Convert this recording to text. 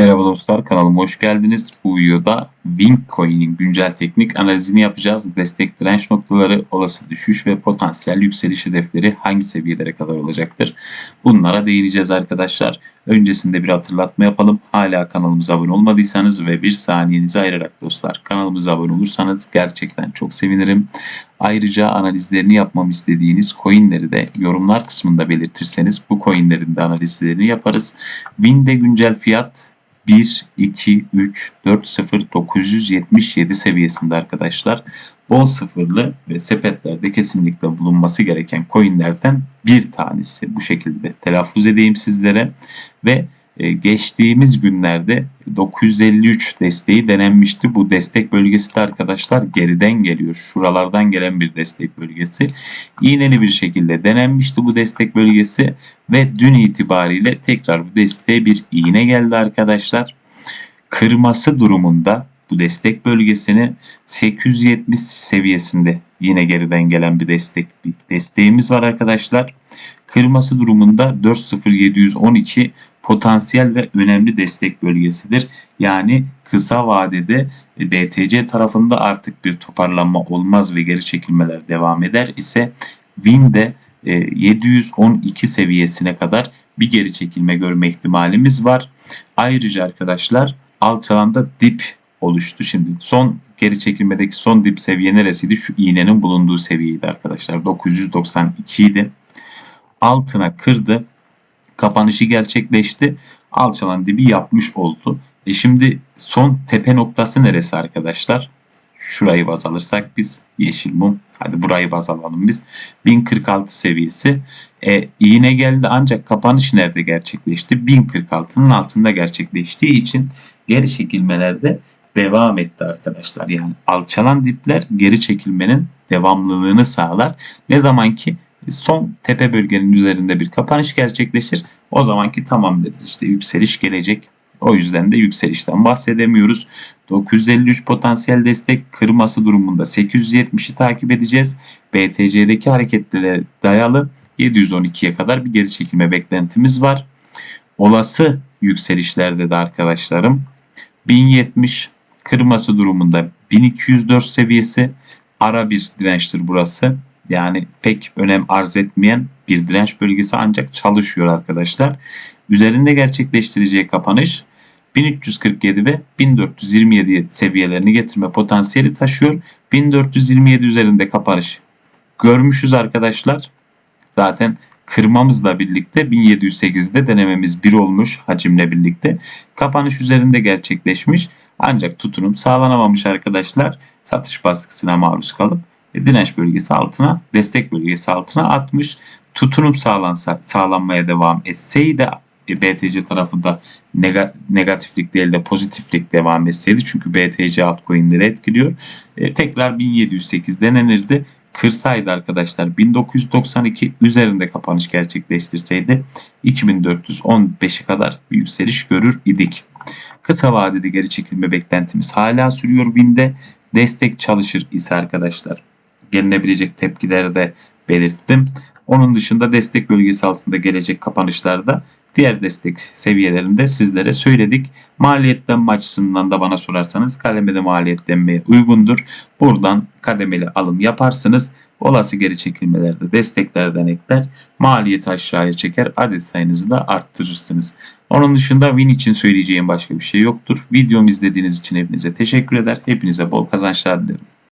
Merhaba dostlar kanalıma hoş geldiniz. Bu videoda Wingcoin'in güncel teknik analizini yapacağız. Destek direnç noktaları, olası düşüş ve potansiyel yükseliş hedefleri hangi seviyelere kadar olacaktır? Bunlara değineceğiz arkadaşlar. Öncesinde bir hatırlatma yapalım. Hala kanalımıza abone olmadıysanız ve bir saniyenizi ayırarak dostlar kanalımıza abone olursanız gerçekten çok sevinirim. Ayrıca analizlerini yapmamı istediğiniz coinleri de yorumlar kısmında belirtirseniz bu coinlerin de analizlerini yaparız. Winde güncel fiyat 1, 2, 3, 4, 0, 977 seviyesinde arkadaşlar. Bol sıfırlı ve sepetlerde kesinlikle bulunması gereken coinlerden bir tanesi. Bu şekilde telaffuz edeyim sizlere. Ve e, geçtiğimiz günlerde 953 desteği denenmişti. Bu destek bölgesi de arkadaşlar geriden geliyor. Şuralardan gelen bir destek bölgesi. İğneli bir şekilde denenmişti bu destek bölgesi ve dün itibariyle tekrar bu desteğe bir iğne geldi arkadaşlar. Kırması durumunda bu destek bölgesini 870 seviyesinde yine geriden gelen bir destek bir desteğimiz var arkadaşlar. Kırması durumunda 40712 potansiyel ve önemli destek bölgesidir. Yani kısa vadede BTC tarafında artık bir toparlanma olmaz ve geri çekilmeler devam eder ise Win'de 712 seviyesine kadar bir geri çekilme görme ihtimalimiz var. Ayrıca arkadaşlar alçalanda dip oluştu. Şimdi son geri çekilmedeki son dip seviye neresiydi? Şu iğnenin bulunduğu seviyeydi arkadaşlar. 992 idi. Altına kırdı. Kapanışı gerçekleşti. Alçalan dibi yapmış oldu. E şimdi son tepe noktası neresi arkadaşlar? Şurayı baz alırsak biz yeşil mum. Hadi burayı baz alalım biz. 1046 seviyesi. E, iğne geldi ancak kapanış nerede gerçekleşti? 1046'nın altında gerçekleştiği için geri çekilmelerde devam etti arkadaşlar. Yani alçalan dipler geri çekilmenin devamlılığını sağlar. Ne zaman ki son tepe bölgenin üzerinde bir kapanış gerçekleşir. O zamanki tamam deriz işte yükseliş gelecek. O yüzden de yükselişten bahsedemiyoruz. 953 potansiyel destek kırması durumunda 870'i takip edeceğiz. BTC'deki hareketlere dayalı 712'ye kadar bir geri çekilme beklentimiz var. Olası yükselişlerde de arkadaşlarım 1070 kırması durumunda 1204 seviyesi ara bir dirençtir burası. Yani pek önem arz etmeyen bir direnç bölgesi ancak çalışıyor arkadaşlar. Üzerinde gerçekleştireceği kapanış 1347 ve 1427 seviyelerini getirme potansiyeli taşıyor. 1427 üzerinde kapanış görmüşüz arkadaşlar. Zaten kırmamızla birlikte 1708'de denememiz 1 olmuş hacimle birlikte. Kapanış üzerinde gerçekleşmiş. Ancak tutunum sağlanamamış arkadaşlar. Satış baskısına maruz kalıp direnç bölgesi altına, destek bölgesi altına atmış. Tutunum sağlansa, sağlanmaya devam etseydi e, BTC tarafında negatiflik değil de pozitiflik devam etseydi. Çünkü BTC altcoin'leri etkiliyor. E, tekrar 1708 denenirdi. Kırsaydı arkadaşlar 1992 üzerinde kapanış gerçekleştirseydi 2415'e kadar bir yükseliş görür idik. Kısa vadeli geri çekilme beklentimiz hala sürüyor Winde. Destek çalışır ise arkadaşlar gelinebilecek tepkileri de belirttim. Onun dışında destek bölgesi altında gelecek kapanışlarda diğer destek seviyelerinde sizlere söyledik. Maliyetlenme açısından da bana sorarsanız kademeli maliyetlenmeye uygundur. Buradan kademeli alım yaparsınız. Olası geri çekilmelerde desteklerden ekler. Maliyeti aşağıya çeker. Adet sayınızı da arttırırsınız. Onun dışında Win için söyleyeceğim başka bir şey yoktur. Videomu izlediğiniz için hepinize teşekkür eder. Hepinize bol kazançlar dilerim.